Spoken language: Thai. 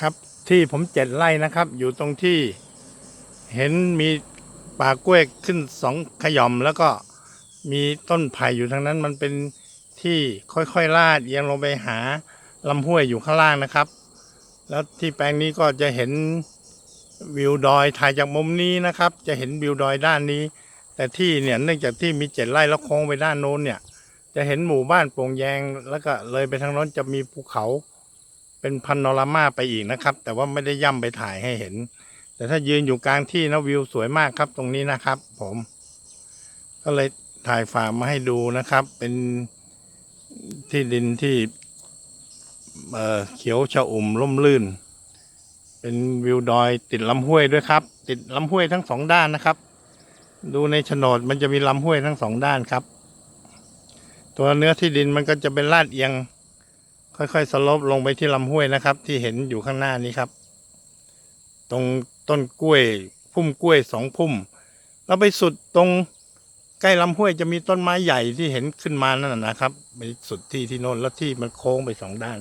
ครับ ที่ผมเจ็ดไร่นะครับ อยู่ตรงที่เห็นมีป่ากล้วยขึ้นสองขย่อม แล้วก็มีต้นไผ่อยู่ทางนั้นมันเป็นที่ค่อยๆลาดเอียงลงไปหาลำห้วยอยู่ข้างล่างนะครับ แล้วที่แปลงนี้ก็จะเห็นวิวดอยถ่ายจากมุมนี้นะครับ จะเห็นวิวดอยด้านนี้ แต่ที่เนี่ยเนื่องจากที่มีเจ็ดไร่แล้วโค้งไปด้านโน้นเนี่ย จะเห็นหมู่บ้านโป่งแยงแล้วก็เลยไปทางโน้นจะมีภูเขา เป็นพันโนรามาไปอีกนะครับ แต่ว่าไม่ได้ย่ำไปถ่ายให้เห็น แต่ถ้ายืนอยู่กลางที่นะวิวสวยมากครับตรงนี้นะครับ ผม ก็เลยถ่ายฝากมาให้ดูนะครับ เป็นที่ดินที่เเขียวชอุ่มร่มรื่น เป็นวิวดอยติดลำห้วยด้วยครับ ติดลำห้วยทั้งสองด้านนะครับ ดูในโฉนดมันจะมีลำห้วยทั้งสองด้านครับ ตัวเนื้อที่ดินมันก็จะเป็นลาดเอียง ค่อยๆสลบลงไปที่ลำห้วยนะครับ ที่เห็นอยู่ข้างหน้านี้ครับ ตรงต้นกล้วยพุ่มกล้วยสองพุ่มแล้วไปสุดตรงใกล้ลำห้วยจะมีต้นไม้ใหญ่ที่เห็นขึ้นมานั่นนะนะครับไปสุดที่ที่โน้นแล้วที่มันโค้งไปสองด้าน